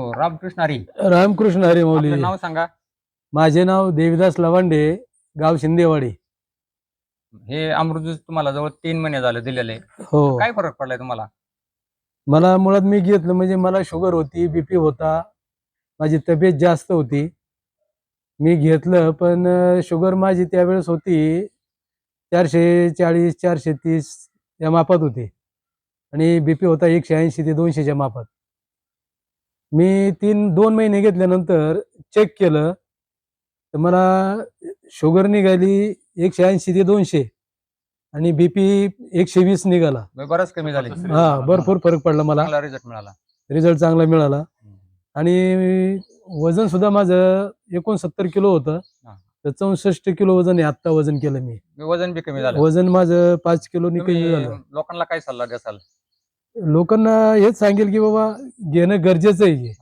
हो, रामकृष्ण हरी. रामकृष्ण हरी मौली. आपलं नाव सांगा. माझे नाव देविदास लवांडे गाव शिंदेवाडी. हे अमृत ज्यूस तुम्हाला जवळ तीन महिने झाले दिलेले. हो. काय फरक पडलाय तुम्हाला? मला मुळात मी घेतलं म्हणजे मला शुगर होती बीपी होता माझी तब्येत जास्त होती. मी घेतलं पण अं, शुगर माझी त्यावेळेस होती चारशे चाळीस चारशे तीस या मापात होती. आणि बीपी होता एकशे ऐंशी ते दोनशेच्या मापात. मी तीन दोन महिने घेतल्यानंतर चेक केलं. तर मला शुगर निघाली एकशे ऐंशी ते दोनशे आणि बीपी एकशे वीस निघाला. बरंच कमी झाले. हा भरपूर फरक पडला मला. रिझल्ट मिळाला. रिझल्ट चांगला मिळाला. आणि वजन सुद्धा माझं एकोणसत्तर किलो होतं. तर चौसष्ट किलो वजन आहे आत्ता वजन केलं मी. वजन बी कमी झालं. वजन माझं पाच किलो कमी झालं. लोकांना काय सल्ला द्याल लोकांना हेच सांगेल की बाबा घेणं गरजेचं आहे